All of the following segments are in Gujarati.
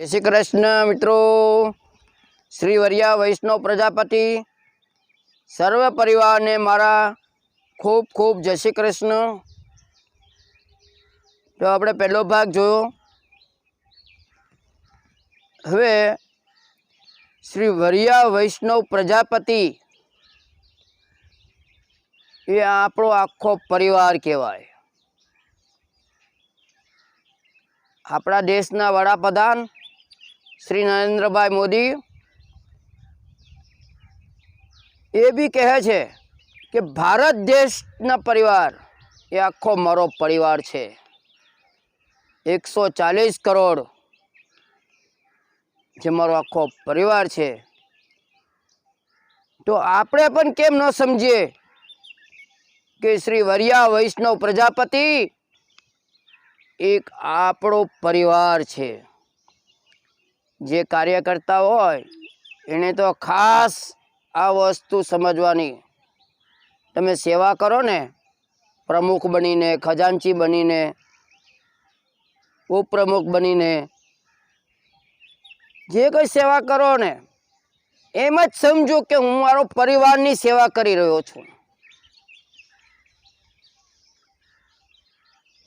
જય શ્રી કૃષ્ણ, મિત્રો. શ્રી વરિયા વૈષ્ણવ પ્રજાપતિ. સર્વ પરિવારને મારા ખૂબ ખૂબ જય શ્રી કૃષ્ણ. તો આપણે પહેલો ભાગ જોયો. હવે શ્રી વરિયા વૈષ્ણવ પ્રજાપતિ એ આપણો આખો પરિવાર કહેવાય. આપણા દેશના વડાપ્રધાન શ્રી નરેન્દ્રભાઈ મોદી, એ બી કહે છે કે ભારત દેશના પરિવાર એ આખો મારો પરિવાર છે. એકસો ચાલીસ કરોડ જે મારો આખો પરિવાર છે. તો આપણે પણ કેમ ન સમજીએ કે શ્રી વરિયા વૈષ્ણવ પ્રજાપતિ એક આપણો પરિવાર છે. જે કાર્યકર્તા હોય, એને તો ખાસ આ વસ્તુ સમજવાની. તમે સેવા કરો ને, પ્રમુખ બનીને, ખજાનચી બનીને, ઉપપ્રમુખ બનીને, જે કંઈ સેવા કરો ને, એમ જ સમજો કે હું મારો પરિવારની સેવા કરી રહ્યો છું.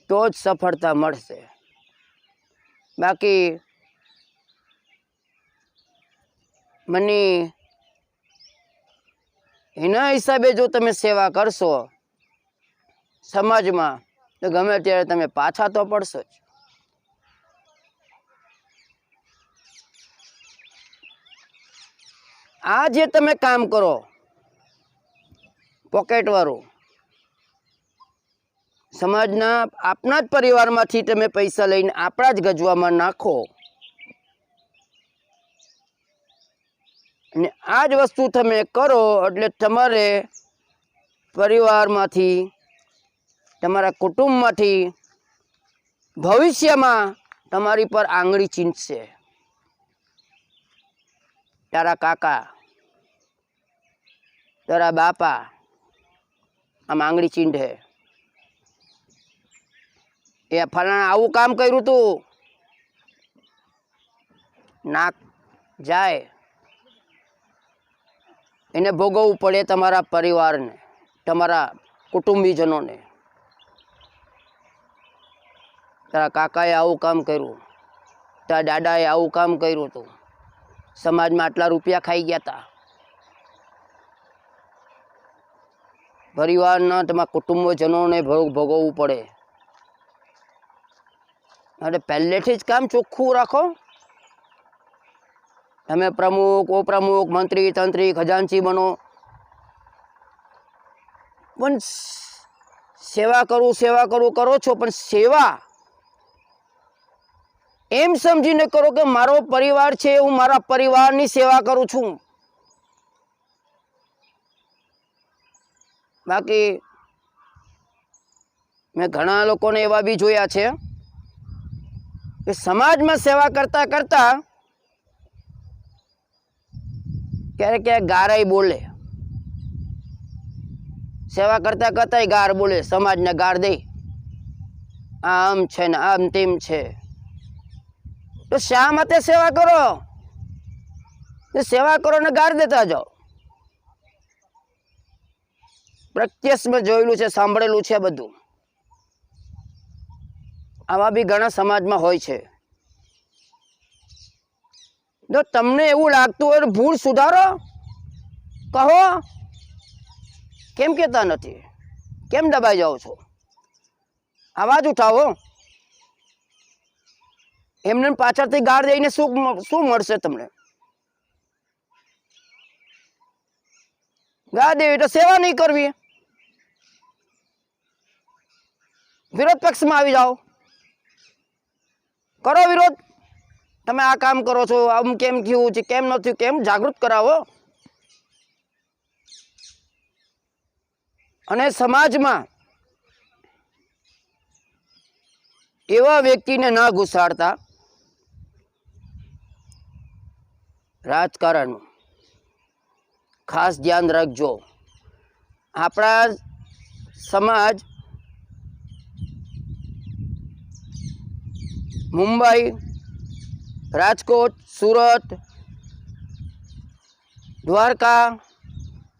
તો જ સફળતા મળશે. બાકી મને એના હિસાબે જો તમે સેવા કરશો સમાજમાં, તો ગમે ત્યારે તમે પાછા તો પડશો જ. આ જે તમે કામ કરો, પોકેટવાળું, સમાજના આપના જ પરિવારમાંથી તમે પૈસા લઈને આપણા જ ગજવામાં નાખો. અને આ જ વસ્તુ તમે કરો એટલે તમારે પરિવારમાંથી, તમારા કુટુંબમાંથી, ભવિષ્યમાં તમારી પર આંગળી ચીંચશે તારા કાકા, તારા બાપા આમ આંગળી ચીંઢે એ ફલાણા આવું કામ કર્યું તું. નાક જાય. એને ભોગવવું પડે તમારા પરિવારને, તમારા કુટુંબીજનોને. તારા કાકાએ આવું કામ કર્યું, તારા દાદાએ આવું કામ કર્યું હતું સમાજમાં આટલા રૂપિયા ખાઈ ગયા હતા પરિવારના તમારા કુટુંબજનોને ભોગ, ભોગવવું પડે. એટલે પહેલેથી જ કામ ચોખ્ખું રાખો. તમે પ્રમુખ, ઉપપ્રમુખ, મંત્રી, તંત્રી, ખજાનચી બનો. પણ સેવા કરું સેવા કરું, કરો છો, પણ સેવા એમ સમજીને કરો કે મારો પરિવાર છે, હું મારા પરિવારની સેવા કરું છું. બાકી મેં ઘણા લોકોને એવા બી જોયા છે કે સમાજમાં સેવા કરતા કરતા ક્યારેક ક્યારેક ગારાય બોલે. સેવા કરતા કરતા ગાર બોલે, સમાજને ગાર દે. આમ છે ને આમ તેમ છે. તો શા માટે સેવા કરો? સેવા કરો ને ગાર દેતા જાઓ. પ્રત્યક્ષ મેં જોયેલું છે, સાંભળેલું છે બધું. આવા બી ઘણા સમાજમાં હોય છે. જો તમને એવું લાગતું હોય તો ભૂલ સુધારો. કહો. કેમ કહેતા નથી? કેમ દબાઈ જાઓ છો? અવાજ ઉઠાવો. એમને પાછળથી ગાળ દઈને શું શું મળશે તમને? ગા દેવી તો સેવા નહીં કરવી. વિરોધ પક્ષમાં આવી જાઓ. કરો વિરોધ. તમે આ કામ કરો છો, આમ કેમ થયું છે, કેમ ન થયું, કેમ જાગૃત કરાવો. અને સમાજમાં એવા વ્યક્તિને ના ઘુસાડતા રાજકારણ ખાસ ધ્યાન રાખજો. આપણા સમાજ મુંબઈ રાજકોટ, સુરત, દ્વારકા,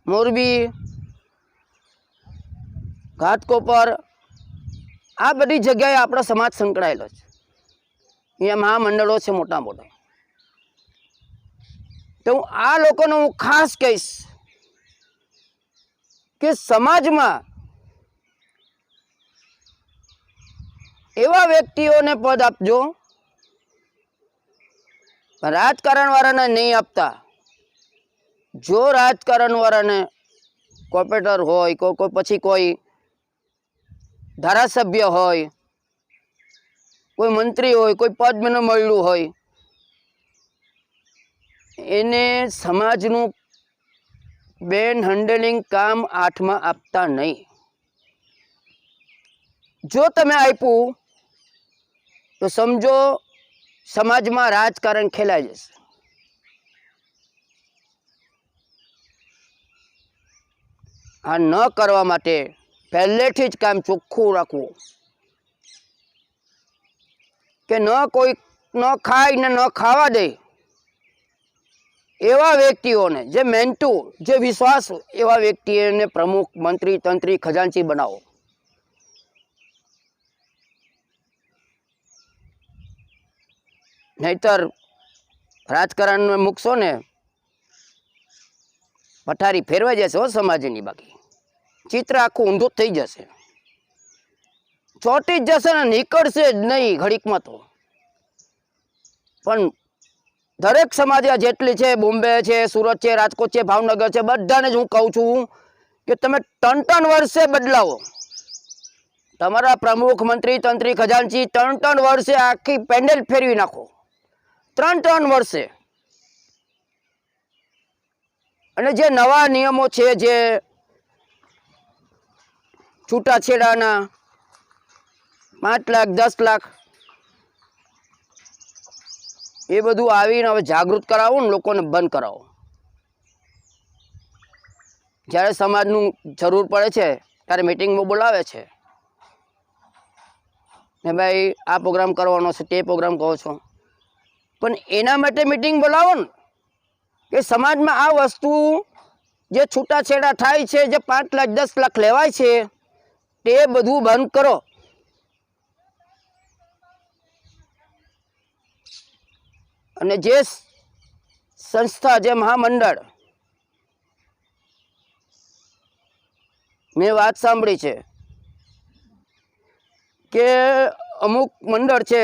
મોરબી ઘાટકોપર આ બધી જગ્યાએ આપણો સમાજ સંકળાયેલો છે. અહીંયા મહામંડળો છે મોટા મોટા. તો હું આ લોકોને હું ખાસ કહીશ કે સમાજમાં એવા વ્યક્તિઓને પદ આપજો રાજકારણ વાળાને નહીં આપતા. જો રાજકારણ વાળાને કોર્પોરેટર હોય કોઈ કોઈ પછી કોઈ ધારાસભ્ય હોય, કોઈ મંત્રી હોય, કોઈ પદ મને મળ્યું હોય, એને સમાજનું બેન હેન્ડલિંગ કામ આઠમાં આપતા નહીં. જો તમે આપ્યું, તો સમજો સમાજમાં રાજકારણ ખેલાઈ જશે. આ ન કરવા માટે પહેલેથી જ કામ ચોખ્ખું રાખવું. કે ન કોઈ, ન ખાય ને ન ખાવા દે. એવા વ્યક્તિઓને, જે મેન્ટુ જે વિશ્વાસ, એવા વ્યક્તિઓને પ્રમુખ, મંત્રી, તંત્રી, ખજાનચી બનાવો. નહીતર રાજકારણને મૂકશો ને પઠારી ફેરવાઈ જશે હો સમાજની બાકી. ચિત્ર આખું ઊંધું થઈ જશે. ચોટી જશે ને નીકળશે જ નહીં ઘડીકમાં તો. પણ દરેક સમાજ જેટલી છે, બોમ્બે છે, સુરત છે, રાજકોટ છે, ભાવનગર છે, બધાને જ હું કહું છું કે તમે ત્રણ ત્રણ વર્ષે બદલાવો. તમારા પ્રમુખ મંત્રી તંત્રી ખજાનચી ત્રણ ત્રણ વર્ષે આખી પેન્ડલ ફેરવી નાખો. ત્રણ ત્રણ વર્ષે. અને જે નવા નિયમો છે, જે છૂટાછેડાના પાંચ લાખ, દસ લાખ, એ બધું આવીને હવે જાગૃત કરાવો ને લોકોને બંધ કરાવો. જ્યારે સમાજનું જરૂર પડે છે, ત્યારે મિટિંગમાં બોલાવે છે. ને ભાઈ, આ પ્રોગ્રામ કરવાનો છે, તે પ્રોગ્રામ કહો છો. પણ એના માટે મિટિંગ બોલાવો ને, કે સમાજમાં આ વસ્તુ જે છૂટાછેડા થાય છે, જે પાંચ લાખ, દસ લાખ લેવાય છે, તે બધું બંધ કરો. અને જે સંસ્થા, જે મહામંડળ, મેં વાત સાંભળી છે, કે અમુક મંડળ છે,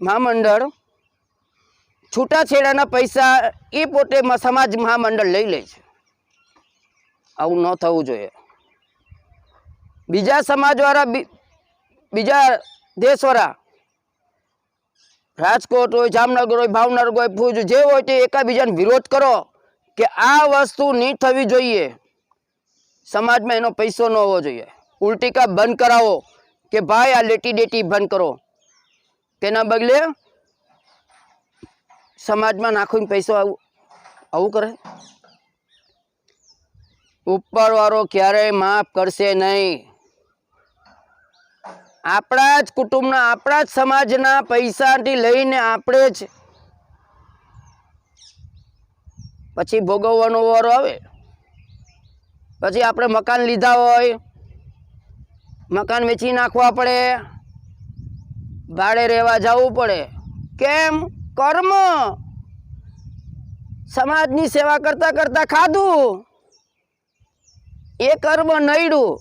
મહામંડળ છૂટાછેડાના પૈસા એ પોતે સમાજ મહામંડળ લઈ લે છે. આવું ન થવું જોઈએ. બીજા સમાજવાળા બીજા દેશવાળા રાજકોટ હોય, જામનગર હોય, ભાવનગર હોય, ભુજ જે હોય તે એકાબીજાને વિરોધ કરો કે આ વસ્તુ નહીં થવી જોઈએ. સમાજમાં એનો પૈસો ન હોવો જોઈએ. ઉલટીકા બંધ કરાવો કે ભાઈ આ લેટી ડેટી બંધ કરો. તેના બદલે સમાજમાં નાખીને પૈસો આવું આવું કરે? ઉપરવાળો ક્યારેય માફ કરશે નહીં. આપણા જ કુટુંબના, આપણા જ સમાજના પૈસાથી લઈને આપણે જ. પછી ભોગવવાનો વારો આવે. પછી આપણે મકાન લીધા હોય, મકાન વેચી નાખવા પડે, ભાડે રહેવા જવું પડે. કેમ? કર્મ. સમાજની સેવા કરતા કરતા ખાધું. એ કર્મ નડ્યું.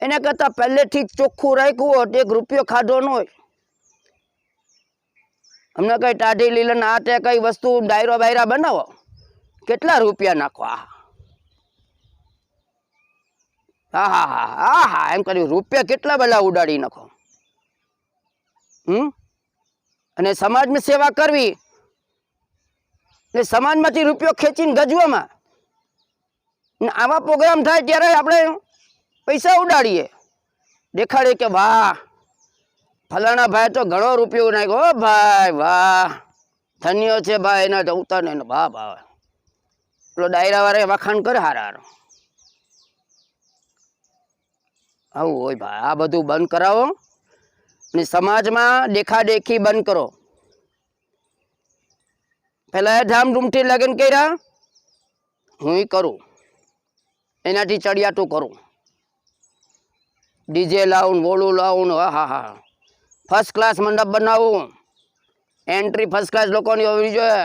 એના કરતાં પહેલેથી ચોખ્ખું રાખ્યું હોત, એક રૂપિયો ખાધો ન હોય. અમને કઈ ટાઢી લીલન આ તે કઈ વસ્તુ ડાયરો બાયરા બનાવો? કેટલા રૂપિયા નાખો? આ હા. હા હા હા હા, એમ કર્યું રૂપિયા કેટલા બધા ઉડાડી નાખો? હમ? અને સમાજની સેવા કરવી ને સમાજમાંથી રૂપિયો ખેંચીને ગજવામાં. ને આવા પ્રોગ્રામ થાય ત્યારે આપણે પૈસા ઉડાડીએ. દેખાડીએ કે વાહ, ફલાણા ભાઈ તો ઘણો રૂપિયો નાખ્યો. ભાઈ, વાહ, ધન્ય છે ભાઈ, એના ઉતાર ને વાહ ભાવ પેલો ડાયરાવાળા વખાણ કરે હારા હારો. આવું હોય ભાઈ, આ બધું બંધ કરાવો. અને સમાજમાં દેખાદેખી બંધ કરો પેલા ધામધૂમથી લગ્ન કર્યા હું કરું એનાથી ચડિયાતું કરું ડીજે લાવું બોલું લાવું હા હા હા ફર્સ્ટ ક્લાસ મંડપ બનાવું એન્ટ્રી ફર્સ્ટ ક્લાસ લોકોની હોવી જોઈએ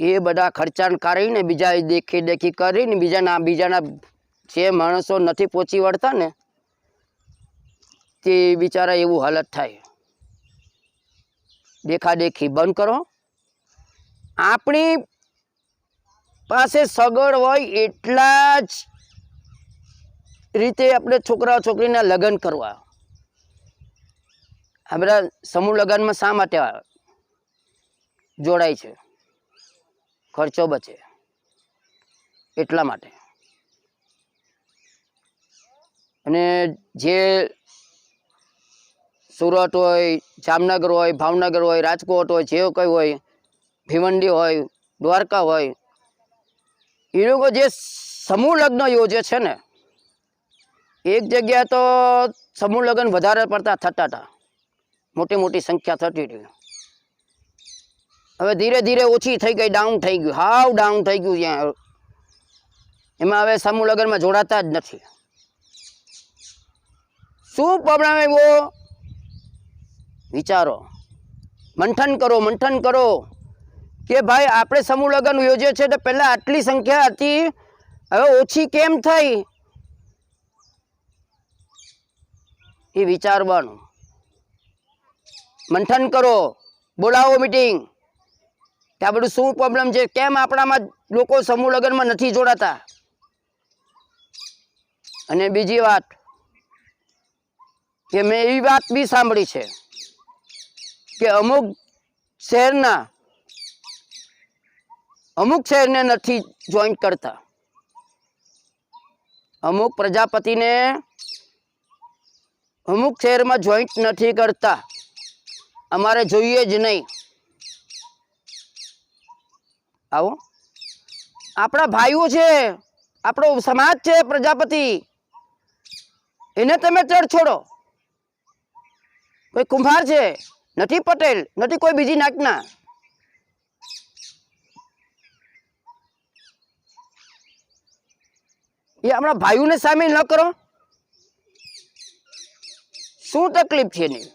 એ બધા ખર્ચાણ કરીને બીજા દેખી દેખી કરીને બીજાના બીજાના જે માણસો નથી પહોંચી વળતા ને તે બિચારા એવું હાલત થાય. દેખાદેખી. બંધ કરો. આપણી પાસે સગવડ હોય એટલા જ રીતે આપણે છોકરા છોકરીના લગ્ન કરવા. આ બધા સમૂહ લગ્નમાં શા માટે જોડાય છે? ખર્ચો બચે. એટલા માટે. અને જે સુરત હોય, જામનગર હોય, ભાવનગર હોય, રાજકોટ હોય, જે કંઈ હોય, ભિવંડી હોય, દ્વારકા હોય એ લોકો જે સમૂહ લગ્ન યોજે છે ને, એક જગ્યાએ તો સમૂહ લગ્ન વધારે પડતા થતા હતા. મોટી મોટી સંખ્યા થતી હતી. હવે ધીરે ધીરે ઓછી થઈ ગઈ ડાઉન થઈ ગયું, હાવ ડાઉન થઈ ગયું ત્યાં એમાં હવે સમૂહ લગ્નમાં જોડાતા જ નથી. શું પ્રોબ્લેમ આવ્યો? વિચારો. મંથન કરો મંથન કરો. કે ભાઈ, આપણે સમૂહ લગ્ન યોજે છે તો પહેલાં આટલી સંખ્યા હતી, હવે ઓછી કેમ થઈ? એ વિચારવાનું. મંથન કરો, બોલાવો મિટિંગ કે આ બધું શું પ્રોબ્લેમ છે? કેમ આપણામાં લોકો સમૂહ લગ્નમાં નથી જોડાતા? અને બીજી વાત, કે મેં એવી વાત બી સાંભળી છે. કે અમુક શહેરના, અમુક શહેરને નથી જોઈન્ટ કરતા. અમુક પ્રજાપતિને અમુક શહેરમાં જોઈન્ટ નથી કરતા. અમારે જોઈએ જ નહીં. આવો. આપણા ભાઈઓ છે, આપણો સમાજ છે પ્રજાપતિ. એને તમે ચડ છોડો. કોઈ કુંભાર છે? નથી પટેલ, નથી કોઈ બીજી નાકના. એ આપણા ભાઈઓને સામેલ ન કરો. શું તકલીફ છે એની?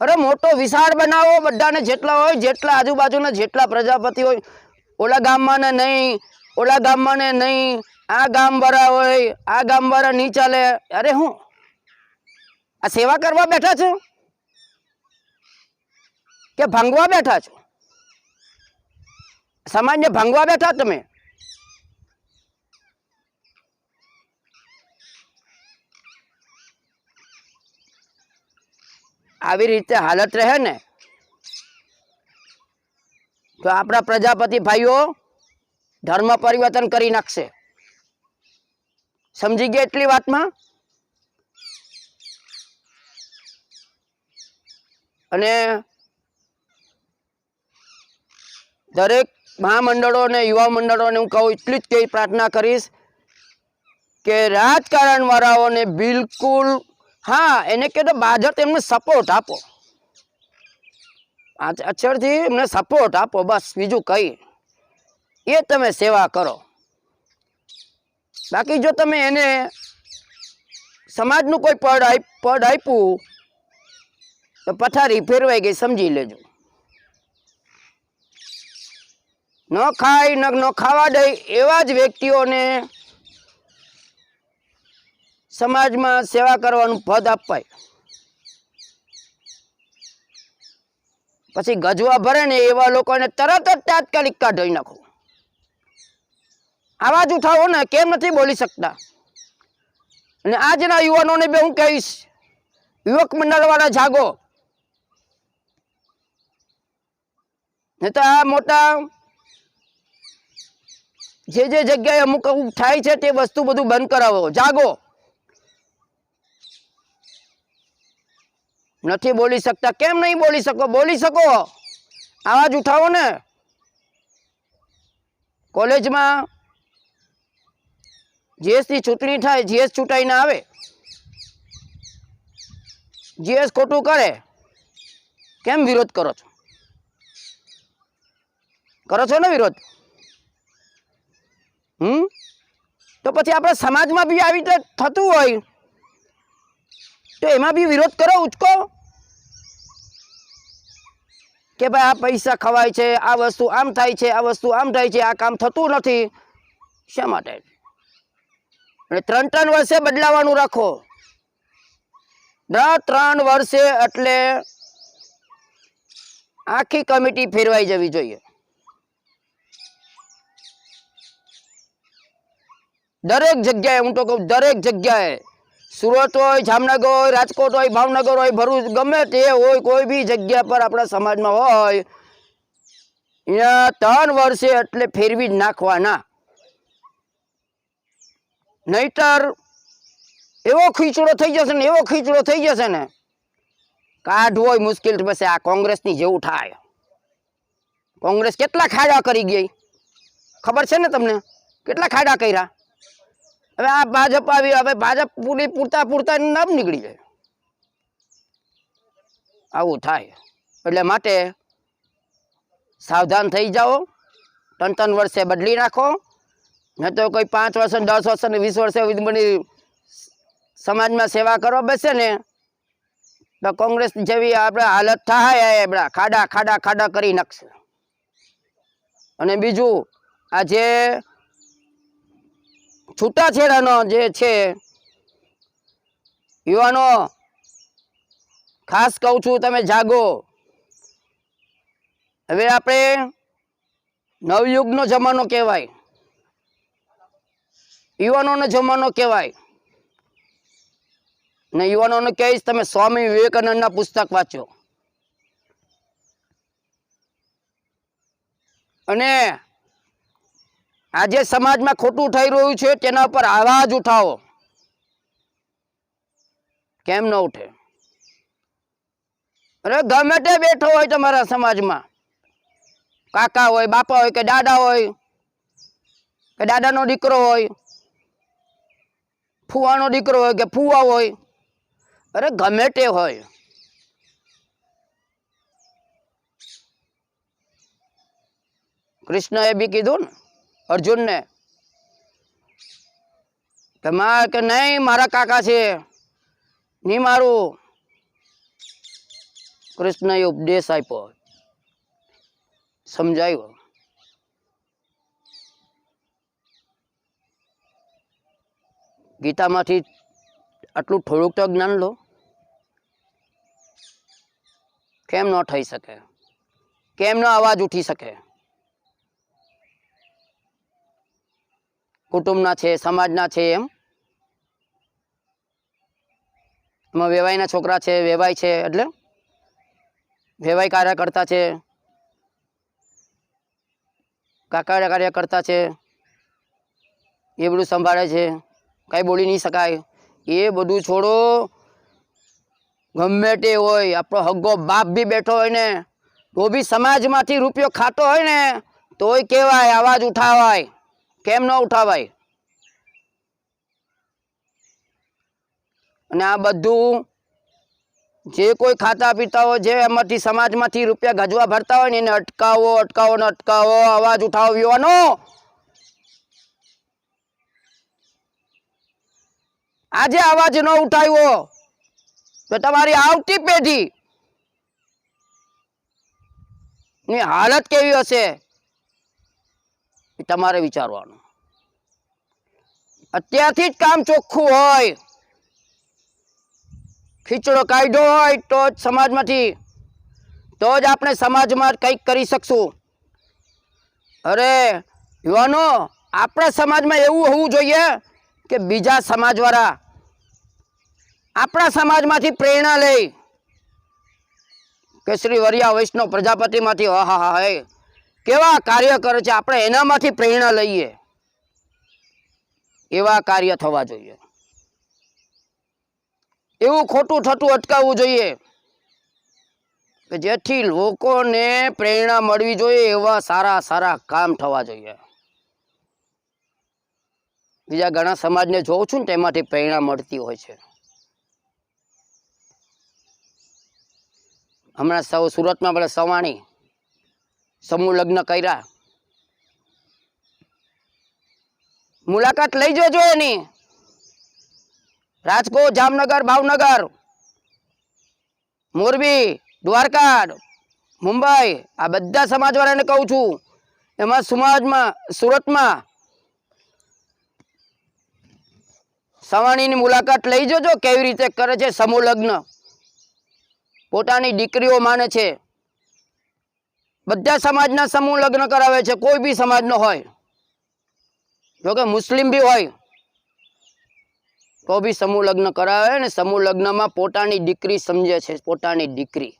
અરે મોટો વિશાળ બનાવો બધાને જેટલા હોય, જેટલા આજુબાજુના જેટલા પ્રજાપતિ હોય, ઓલા ગામમાં ને નહીં, ઓલા ગામમાં ને નહીં, આ ગામવાળા હોય, આ ગામવાળા નહીં ચાલે. અરે હું આ સેવા કરવા બેઠા છો? કે ભાંગવા બેઠા છો? સમાજને ભંગવા બેઠા તમે? આવી રીતે હાલત રહે ને, તો આપણા પ્રજાપતિ ભાઈઓ ધર્મ પરિવર્તન કરી નાખશે. સમજી ગયા એટલી વાતમાં? અને દરેક મહામંડળો અને યુવા મંડળોને હું કહું એટલી જ કઈ પ્રાર્થના કરીશ કે રાજકારણ વાળાઓને બિલકુલ, હા, એને કે તો ભાજપ એમને સપોર્ટ આપો. અક્ષરથી એમને સપોર્ટ આપો, બસ, બીજું કઈ. એ તમે સેવા કરો. બાકી જો તમે એને સમાજનું કોઈ પડ પદ આપ્યું, તો પથારી ફેરવાઈ ગઈ, સમજી લેજો. ન ખાય, ન ન ખાવા દે એવા જ વ્યક્તિઓને સમાજમાં સેવા કરવાનું પદ અપાય. પછી ગજવા ભરે ને એવા લોકોને તરત જ તાત્કાલિક કાઢી નાખો. આવાજ ઉઠાવો ને કેમ નથી બોલી શકતા? અને આજના યુવાનોને બે હું કહીશ, યુવક મંડળ વાળા જાગો. નહીં તો આ મોટા જે જે જગ્યાએ અમુક અમુક થાય છે તે વસ્તુ બધું બંધ કરાવો. જાગો. નથી બોલી શકતા. કેમ નહીં બોલી શકો? બોલી શકો. આવાજ ઉઠાવો ને. કોલેજમાં જીએસની ચૂંટણી થાય, જીએસ ચૂંટાઈને આવે. જીએસ ખોટું કરે. કેમ વિરોધ કરો છો? કરો છો ને વિરોધ? હમ? તો પછી આપણે સમાજમાં બી આવી રીતે થતું હોય, તો એમાં બી વિરોધ કરો ઉચકો? કે ભાઈ આ પૈસા ખવાય છે, આ વસ્તુ આમ થાય છે, આ વસ્તુ આમ થાય છે, આ કામ થતું નથી. શા માટે? અને ત્રણ ત્રણ વર્ષે બદલાવાનું રાખો. દર ત્રણ વર્ષે એટલે આખી કમિટી ફેરવાઈ જવી જોઈએ. દરેક જગ્યાએ, હું તો કહું દરેક જગ્યાએ. સુરત હોય, જામનગર હોય, રાજકોટ હોય, ભાવનગર હોય, ભરૂચ, ગમે તે હોય, કોઈ બી જગ્યા પર આપણા સમાજમાં હોય, અહીંયા ત્રણ વર્ષે એટલે ફેરવી જ નાખવાના. નહીતર એવો ખીચડો થઈ જશે ને, એવો ખીચડો થઈ જશે ને કાઢવો હોય મુશ્કેલ પછી આ કોંગ્રેસની જેવું થાય. કોંગ્રેસ કેટલા ખાડા કરી ગઈ? ખબર છે ને તમને? કેટલા ખાડા કર્યા? હવે આ ભાજપ આવી, હવે ભાજપ પૂરી પૂરતા પૂરતા નામ નીકળી જાય. આવું થાય. એટલે માટે સાવધાન થઈ જાઓ. ત્રણ ત્રણ વર્ષે બદલી નાખો. ન તો કોઈ પાંચ વર્ષ દસ વર્ષ વીસ વર્ષે બની સમાજમાં સેવા કરવા બેસે ને. તો કોંગ્રેસ જેવી આપણે હાલત થાય આપણા ખાડા ખાડા ખાડા કરી નાખશે. અને બીજું, આ જે છૂટાછેડાનો જે છે, યુવાનો, ખાસ કહું છું તમે જાગો. હવે આપણે નવયુગનો જમાનો કહેવાય. યુવાનોનો જમાનો કહેવાય. ને યુવાનોને કહીશ તમે સ્વામી વિવેકાનંદના પુસ્તક વાંચો. અને આજે સમાજમાં ખોટું થઈ રહ્યું છે, તેના પર આવાજ ઉઠાવો. કેમ ન ઉઠે? અરે ગમે તે બેઠો હોય તમારા સમાજમાં. કાકા હોય, બાપા હોય કે દાદા હોય, કે દાદાનો દીકરો હોય, ફુવાનો દીકરો હોય કે ફુવા હોય, અરે ગમે તે હોય. કૃષ્ણએ બી કીધું ને અર્જુનને. મા કે નહીં? મારા કાકા છે. નહીં મારું. કૃષ્ણએ ઉપદેશ આપ્યો. સમજાયો. ગીતામાંથી આટલું થોડુંક તો જ્ઞાન લો. કેમ ન થઈ શકે? કેમ ન અવાજ ઉઠી શકે? કુટુંબના છે, સમાજના છે એમ. એમાં વેવાઈના છોકરા છે, વેવાઈ છે એટલે વેવાઈ કાર્યકર્તા છે, કાકા કાર્યકર્તા છે, એ બધું સંભાળે છે, કાંઈ બોલી નહીં શકાય. એ બધું છોડો, ગમે તે હોય, આપણો હગ્ગો બાપ બી બેઠો હોય ને, તો બી સમાજમાંથી રૂપિયો ખાતો હોય ને, તોય કહેવાય, અવાજ ઉઠાવાય. કેમ ન ઉઠાવાય? અને આ બધું જે કોઈ ખાતા પીતા હોય જે એમાંથી સમાજમાંથી રૂપિયા ગજવા ભરતા હોય ને એને અટકાવો અટકાવો ને અટકાવો, અવાજ ઉઠાવો આજે અવાજ ન ઉઠાવ્યો તો તમારી આવતી પેઢી ની હાલત કેવી હશે? એ તમારે વિચારવાનું. અત્યારથી જ કામ ચોખ્ખું હોય. ખીચડો કાઢ્યો હોય તો જ સમાજમાંથી, તો જ આપણે સમાજમાં કંઈક કરી શકશું. અરે, યુવાનો, આપણા સમાજમાં એવું હોવું જોઈએ કે બીજા સમાજવાળા આપણા સમાજમાંથી પ્રેરણા લઈ કે શ્રી વરિયા વૈષ્ણવ પ્રજાપતિમાંથી, હા હા હા કેવા કાર્ય કરે છે? આપણે એનામાંથી પ્રેરણા લઈએ. એવા કાર્ય થવા જોઈએ. એવું ખોટું થતું અટકાવવું જોઈએ કે જેથી લોકોને પ્રેરણા મળવી જોઈએ, એવા સારા સારા કામ થવા જોઈએ. બીજા ઘણા સમાજને જોઉં છું ને તેમાંથી પ્રેરણા મળતી હોય છે. હમણાં સૌ સુરતમાં પેલા સવાણી સમૂહ લગ્ન કર્યા. મુલાકાત લઈ જજો એની. રાજકોટ, જામનગર, ભાવનગર, મોરબી, દ્વારકા, મુંબઈ, આ બધા સમાજવાળાને કહું છું, એમાં સમાજમાં, સુરતમાં સવાણીની મુલાકાત લઈ જજો કેવી રીતે કરે છે સમૂહ લગ્ન. પોતાની દીકરીઓ માને છે. બધા સમાજના સમૂહ લગ્ન કરાવે છે, કોઈ બી સમાજનો હોય. જોકે મુસ્લિમ બી હોય, તો બી સમૂહ લગ્ન કરાવે ને સમૂહ લગ્નમાં પોતાની દીકરી સમજે છે, પોતાની દીકરી.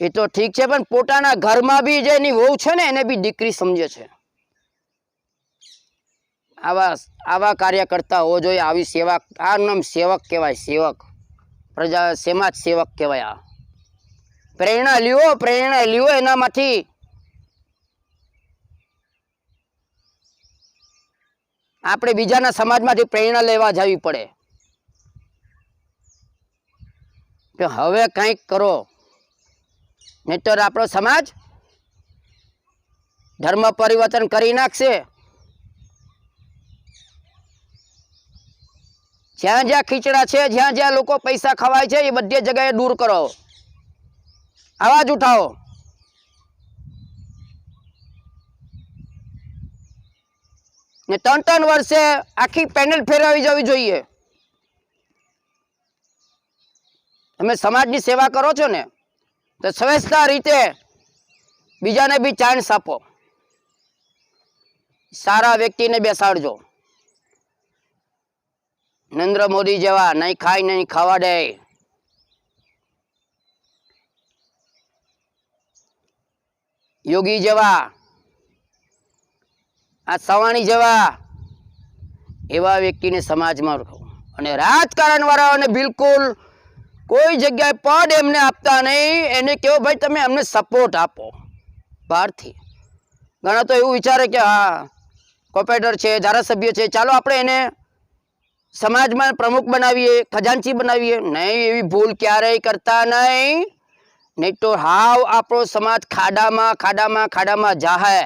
એ તો ઠીક છે, પણ પોતાના ઘરમાં બી જે એની વહુ છે ને, એને બી દીકરી સમજે છે. આવા આવા કાર્ય કરતા હોવો જોઈએ, આવી સેવા, આ નામ સેવક કહેવાય, સેવક. પ્રજા, સમાજ સેવક કહેવાય આ. પ્રેરણા લ્યો પ્રેરણા લ્યો એનામાંથી. આપણે બીજાના સમાજમાંથી પ્રેરણા લેવા જવી પડે. કે હવે કંઈક કરો. નહીતર આપણો સમાજ ધર્મ પરિવર્તન કરી નાખશે. જ્યાં જ્યાં ખીચડા છે, જ્યાં જ્યાં લોકો પૈસા ખવાય છે, એ બધી જગ્યાએ દૂર કરો. અવાજ ઉઠાવો ને ત્રણ ત્રણ વર્ષે આખી પેનલ ફેરવી જવી જોઈએ. તમે સમાજની સેવા કરો છો ને, તો સ્વચ્છતા રીતે બીજાને બી ચાન્સ આપો. સારા વ્યક્તિને બેસાડજો. નરેન્દ્ર મોદી જેવા, નહીં ખાય, નહીં ખાવા દે યોગી જેવા. આ સવાણી જેવા. એવા વ્યક્તિને સમાજમાં રાખો અને રાજકારણ વાળાઓને બિલકુલ કોઈ જગ્યાએ પદ એમને આપતા નહીં. એને કહો, ભાઈ, તમે અમને સપોર્ટ આપો. બહારથી. ઘણા તો એવું વિચારે કે, હા, કોપરેટર છે, ધારાસભ્ય છે, ચાલો આપણે એને સમાજમાં પ્રમુખ બનાવીએ, ખજાનચી બનાવીએ. નહીં, એવી ભૂલ ક્યારેય કરતા નહીં. નહીં તો હાવ આપણો સમાજ ખાડામાં ખાડામાં ખાડામાં જાહે.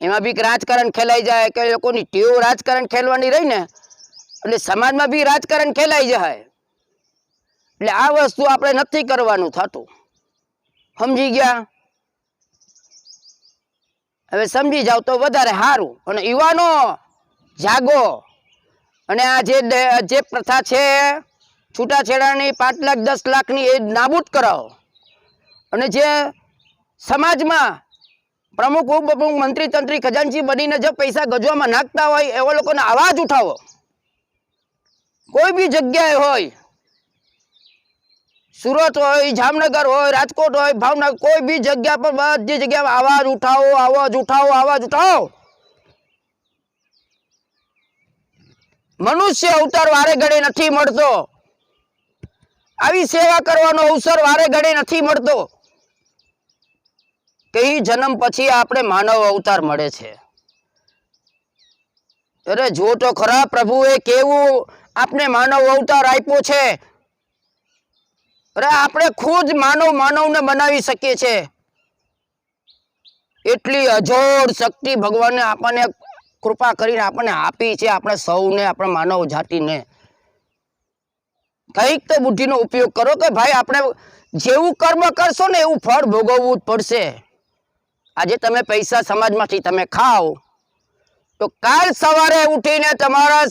એમાં બી રાજકારણ ખેલાઈ જાય કે લોકોની ટેવ રાજકારણ ખેલવાની રહી ને એટલે સમાજમાં બી રાજકારણ ખેલાઈ જાય એટલે આ વસ્તુ આપણે નથી કરવાનું થતું. સમજી ગયા? હવે સમજી જાવ તો વધારે સારું અને યુવાનો, જાગો. અને આ જે જે પ્રથા છે છૂટાછેડાની પાંચ લાખ, દસ લાખની એ નાબૂદ કરાવો. અને જે સમાજમાં પ્રમુખ, ઉપપ્રમુખ મંત્રી તંત્રી ખજાનચી બનીને જે પૈસા ગજવામાં નાખતા હોય, એવા લોકોને અવાજ ઉઠાવો. કોઈ બી જગ્યાએ હોય, સુરત હોય, જામનગર હોય, રાજકોટ હોય, ભાવનગર, કોઈ બી જગ્યા પર બધી જગ્યાએ અવાજ ઉઠાવો અવાજ ઉઠાવો અવાજ ઉઠાવો. મનુષ્ય અવતાર વારે ઘડે નથી મળતો. આવી સેવા કરવાનો અવસર વારે ઘડે નથી મળતો. કઈ જન્મ પછી આપણે માનવ અવતાર મળે છે. અરે જો તો ખરા પ્રભુએ કેવું આપને માનવ અવતાર આપ્યો છે? અરે આપણે ખુદ માનવ માનવને બનાવી શકીએ છીએ એટલી અજોડ શક્તિ ભગવાને આપણને કૃપા કરીને આપણને આપી છે, આપણે સૌને, આપણે માનવ જાતિને. કંઈક તો બુદ્ધિનો ઉપયોગ કરો કે ભાઈ આપણે જેવું કર્મ કરશો ને એવું ફળ ભોગવવું જ પડશે. આજે તમે પૈસા સમાજમાંથી તમે ખાઓ, તો કાલ સવારે ઉઠીને તમારા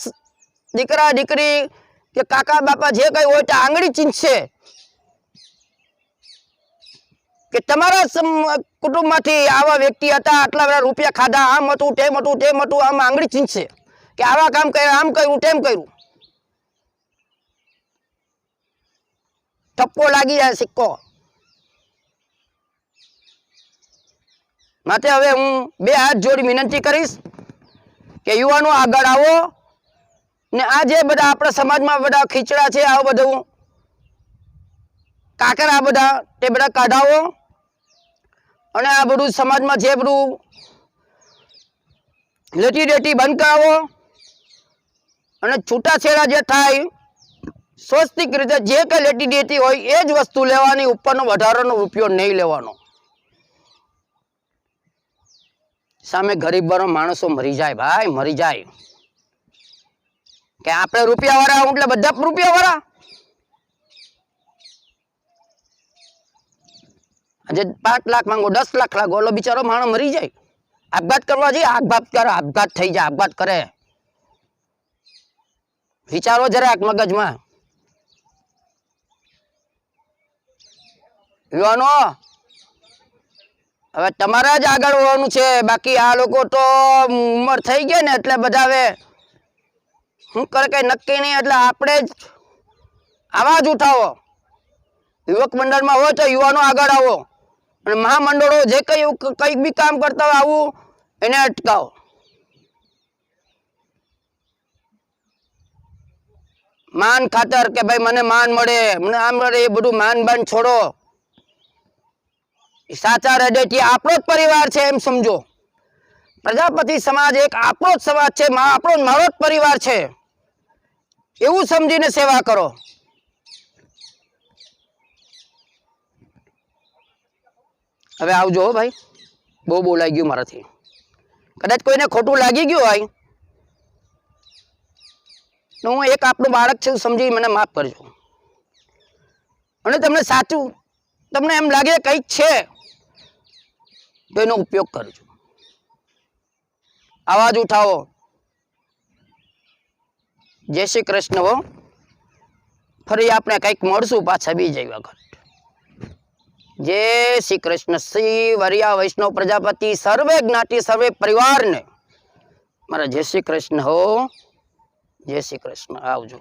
દીકરા, દીકરી કે કાકા, બાપા જે કંઈ હોય તે આંગળી ચીંચશે કે તમારા કુટુંબમાંથી આવા વ્યક્તિ હતા, આટલા બધા રૂપિયા ખાધા, આમ હતું, તેમ હતું તેમ હતું, આમ આંગળી ચીંચશે કે આવા કામ કર્યા, આમ કર્યું, તેમ કર્યું. ઠપ્પો લાગી જાય સિક્કો. માટે હવે હું બે હાથ જોડી વિનંતી કરીશ કે યુવાનો આગળ આવો ને આ જે બધા આપણા સમાજમાં બધા ખીચડા છે, આવું બધું, કાકરા બધા તે બધા કાઢાવો. અને આ બધું સમાજમાં જે બધું લેટી ડેટી બંધ કરાવો અને છૂટાછેડા જે થાય સ્વસ્તિક રીતે જે કંઈ લેટી દેતી હોય એ જ વસ્તુ લેવાની, ઉપરનો વધારાનો રૂપિયો નહીં લેવાનો. સામે ગરીબ માણસો મરી જાય, ભાઈ, મરી જાય. કે આપણે રૂપિયા વાળા એટલે બધા રૂપિયા વાળા આજે પાંચ લાખ માંગો, દસ લાખ લાગો એટલે બિચારો માણસ મરી જાય. આપઘાત કરવા જઈએ, આપઘાત કરે, આપઘાત થઈ જાય, આપઘાત કરે. વિચારો જરાક મગજમાં. યુવાનો, હવે તમારે જ આગળ હોવાનું છે. બાકી આ લોકો તો ઉંમર થઈ ગઈ ને એટલે બધા હવે શું કરે કઈ નક્કી નહીં. એટલે આપણે જ આવાજ ઉઠાવો. યુવક મંડળમાં હોય તો યુવાનો આગળ આવો. અને મહામંડળો જે કંઈ કંઈક બી કામ કરતા હોય આવું એને અટકાવો. માન ખાતર કે ભાઈ મને માન મળે, મને આમ મળે, એ બધું માન બાન છોડો. સાચા હૃદયથી આપણો જ પરિવાર છે એમ સમજો. પ્રજાપતિ સમાજ એક આપણો જ સમાજ છે આપણો મારો જ પરિવાર છે. એવું સમજીને સેવા કરો. હવે આવજો ભાઈ. બહુ બોલાઈ ગયું મારાથી. કદાચ કોઈને ખોટું લાગી ગયું હોય. તો હું એક આપણું બાળક છે, સમજી મને માફ કરજો. અને તમને સાચું, તમને એમ લાગે કંઈક છે. તો એનો ઉપયોગ કરજો અવાજ ઉઠાવો. જય શ્રી કૃષ્ણ હો. ફરી આપણે કંઈક મળશું પાછા બીજા વખત. જય શ્રી કૃષ્ણ. શ્રી વરિયા વૈષ્ણવ પ્રજાપતિ સર્વે જ્ઞાતિ, સર્વે પરિવારને. મારા જય શ્રી કૃષ્ણ હો. જય શ્રી કૃષ્ણ. આવજો.